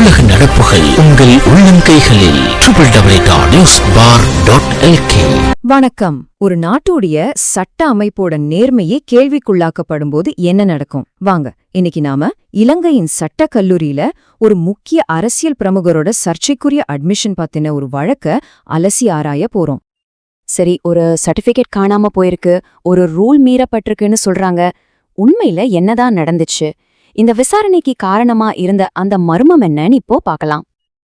உலக நடப்புகள் உங்கள் உள்ளங்கைகளில் triple dot news bar dot LK வணக்கம். ஒரு நாட்டுடைய சட்ட அமைப்போட நேர்மையே கேள்விக்குள்ளாக்கப்படும் போது என்ன நடக்கும்? வாங்க இன்னைக்கு நாம இலங்கையின் சட்ட கல்லூரியில ஒரு முக்கிய அரசியல் பிரமுகரோட சர்ச்சைக்குரிய அட்மிஷன் பத்தின ஒரு வழக்க அலசி ஆராய போறோம். சரி ஒரு சர்டிபிகேட் காணாம போயிருக்கு ஒரு ரூல் மீறப்பட்டிருக்குன்னு சொல்றாங்க. உண்மையில என்னதான் நடந்துச்சு? இந்த விசாரணைக்கு காரணமா இருந்த அந்த மர்மம் என்னன்னு இப்போ பார்க்கலாம்.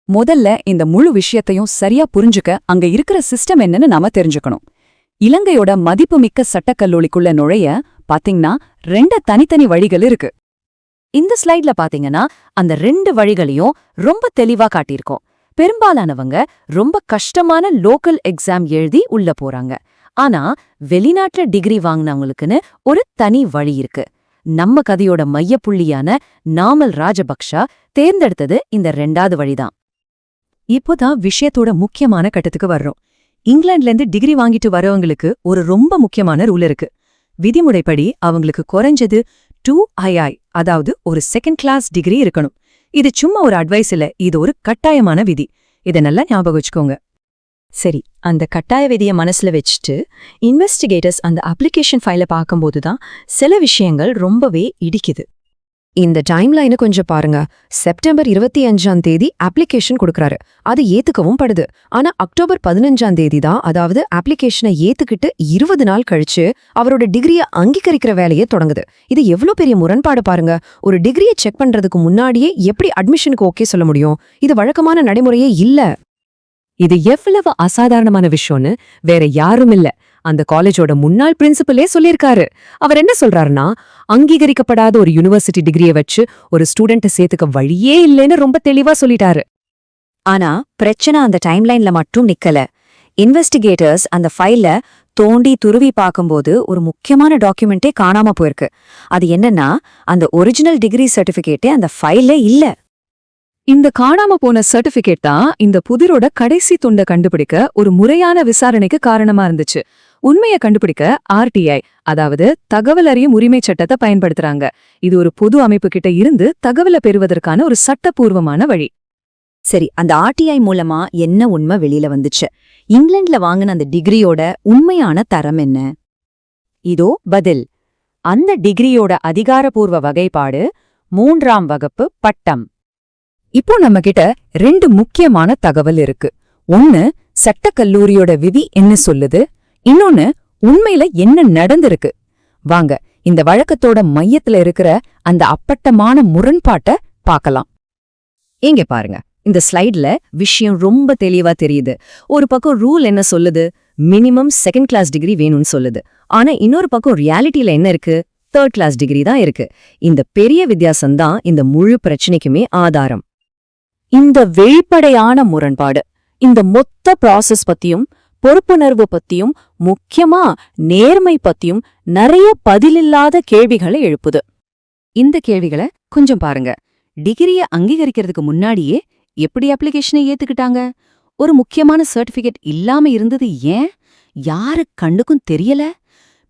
முதல்ல இந்த முழு விஷயத்தையும் சரியா புரிஞ்சுக்க அங்க இருக்கிற சிஸ்டம் என்னன்னு நாம தெரிஞ்சுக்கணும். இலங்கையோட மதிப்புமிக்க சட்டக்கல்லூரிக்குள்ள நுழைய பாத்தீங்கன்னா ரெண்டு தனித்தனி வழிகள் இருக்கு. இந்த ஸ்லைட்ல பாத்தீங்கன்னா அந்த ரெண்டு வழிகளையும் ரொம்ப தெளிவா காட்டியிருக்கோம். பெரும்பாலானவங்க ரொம்ப கஷ்டமான லோக்கல் எக்ஸாம் எழுதி உள்ள போறாங்க. ஆனா வெளிநாட்டுல டிகிரி வாங்கினவங்களுக்குன்னு ஒரு தனி வழி இருக்கு. நம்ம கதையோட மையப்புள்ளியான நாமல் ராஜபக்ஷா தேர்ந்தெடுத்தது இந்த ரெண்டாவது வழிதான். இப்போதான் விஷயத்தோட முக்கியமான கட்டத்துக்கு வர்றோம். இங்கிலாந்துல இருந்து டிகிரி வாங்கிட்டு வரவங்களுக்கு ஒரு ரொம்ப முக்கியமான ரூல் இருக்கு. விதிமுறைப்படி அவங்களுக்கு குறைஞ்சது டூ ஐஐ அதாவது ஒரு செகண்ட் கிளாஸ் டிகிரி இருக்கணும். இது சும்மா ஒரு அட்வைஸ் இல்ல இது ஒரு கட்டாயமான விதி. இதை நல்லா ஞாபகம் வச்சுக்கோங்க. சரி அந்த கட்டாய விதியை மனசுல வச்சுட்டு இன்வெஸ்டிகேட்டர்ஸ் அந்த அப்ளிகேஷன் ஃபைல பார்க்கும்போது தான் சில விஷயங்கள் ரொம்பவே இடிக்குது. இந்த டைம் லைனை கொஞ்சம் பாருங்க. செப்டம்பர் இருபத்தி அஞ்சாம் தேதி அப்ளிகேஷன் கொடுக்கறாரு. அது ஏத்துக்கவும் படுது. ஆனா அக்டோபர் பதினஞ்சாம் தேதி தான் அதாவது அப்ளிகேஷனை ஏத்துக்கிட்டு இருபது நாள் கழிச்சு அவரோட டிகிரியை அங்கீகரிக்கிற வேலையே தொடங்குது. இது எவ்வளவு பெரிய முரண்பாடு பாருங்க. ஒரு டிகிரியை செக் பண்றதுக்கு முன்னாடியே எப்படி அட்மிஷனுக்கு ஓகே சொல்ல முடியும்? இது வழக்கமான நடைமுறையே இல்ல. இது எவ்வளவு அசாதாரணமான விஷயம்னு வேற யாரும் இல்ல அந்த காலேஜோட முன்னாள் பிரின்சிபலே சொல்லியிருக்காரு. அவர் என்ன சொல்றாருன்னா அங்கீகரிக்கப்படாத ஒரு யுனிவர்சிட்டி டிகிரியை வச்சு ஒரு ஸ்டூடெண்ட்டை சேர்த்துக்க வழியே இல்லைன்னு ரொம்ப தெளிவா சொல்லிட்டாரு. ஆனா பிரச்சனை அந்த டைம்லைன்ல மட்டும் நிக்கல. இன்வெஸ்டிகேட்டர்ஸ் அந்த ஃபைல தோண்டி துருவி பார்க்கும்போது ஒரு முக்கியமான டாக்குமெண்ட்டே காணாம போயிருக்கு. அது என்னன்னா அந்த ஒரிஜினல் டிகிரி சர்டிபிகேட்டே அந்த ஃபைல்ல இல்ல. இந்த காணாம போன சர்டிபிகேட் தான் இந்த புதிரோட கடைசி துண்டை கண்டுபிடிக்க ஒரு முறையான விசாரணைக்கு காரணமா இருந்துச்சு. உண்மையை கண்டுபிடிக்க ஆர்டிஐ அதாவது தகவல் அறியும் உரிமை சட்டத்தை பயன்படுத்துறாங்க. இது ஒரு பொது அமைப்பு கிட்ட இருந்து தகவலை பெறுவதற்கான ஒரு சட்டப்பூர்வமான வழி. சரி அந்த ஆர்டிஐ மூலமா என்ன உண்மை வெளியில வந்துச்சு? இங்கிலாந்துல வாங்கின அந்த டிகிரியோட உண்மையான தரம் என்ன? இதோ பதில். அந்த டிகிரியோட அதிகாரபூர்வ வகைப்பாடு மூன்றாம் வகுப்பு பட்டம். இப்போ நம்ம கிட்ட ரெண்டு முக்கியமான தகவல் இருக்கு. ஒன்னு சட்டக்கல்லூரியோட விதி என்ன சொல்லுது? இன்னொன்னு உண்மையில என்ன நடந்திருக்கு? வாங்க இந்த வழக்கத்தோட மையத்துல இருக்கிற அந்த அப்பட்டமான முரண்பாட்ட பார்க்கலாம். இங்க பாருங்க இந்த ஸ்லைட்ல விஷயம் ரொம்ப தெளிவா தெரியுது. ஒரு பக்கம் ரூல் என்ன சொல்லுது? மினிமம் செகண்ட் கிளாஸ் டிகிரி வேணும்னு சொல்லுது. ஆனா இன்னொரு பக்கம் ரியாலிட்டியில என்ன இருக்கு? தேர்ட் கிளாஸ் டிகிரி தான் இருக்கு. இந்த பெரிய வித்தியாசம் தான் இந்த முழு பிரச்சனைக்குமே ஆதாரம். இந்த வெளிப்படையான முரண்பாடு இந்த மொத்த ப்ராசஸ் பத்தியும் பொறுப்புணர்வு பத்தியும் முக்கியமா நேர்மை பத்தியும் நிறைய பதிலில்லாத கேள்விகளை எழுப்புது. இந்த கேள்விகளை கொஞ்சம் பாருங்க. டிகிரிய அங்கீகரிக்கிறதுக்கு முன்னாடியே எப்படி அப்ளிகேஷனை ஏத்துக்கிட்டாங்க? ஒரு முக்கியமான சர்டிபிகேட் இல்லாம இருந்தது ஏன்? யாரு கண்ணுக்கும் தெரியல?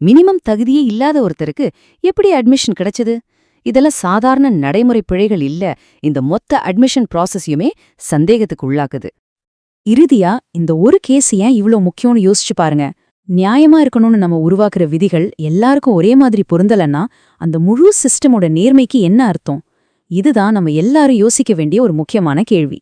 மினிமம் தகுதியே இல்லாத ஒருத்தருக்கு எப்படி அட்மிஷன் கிடைச்சது? இதெல்லாம் சாதாரண நடைமுறை பிழைகள் இல்ல. இந்த மொத்த அட்மிஷன் ப்ராசஸையுமே சந்தேகத்துக்கு உள்ளாக்குது. இறுதியா இந்த ஒரு கேஸ் ஏன் இவ்ளோ முக்கியம்னு யோசிச்சு பாருங்க. நியாயமா இருக்கணும்னு நம்ம உருவாக்குற விதிகள் எல்லாருக்கும் ஒரே மாதிரி பொருந்தலன்னா அந்த முழு சிஸ்டமோட நேர்மைக்கு என்ன அர்த்தம்? இதுதான் நம்ம எல்லாரும் யோசிக்க வேண்டிய ஒரு முக்கியமான கேள்வி.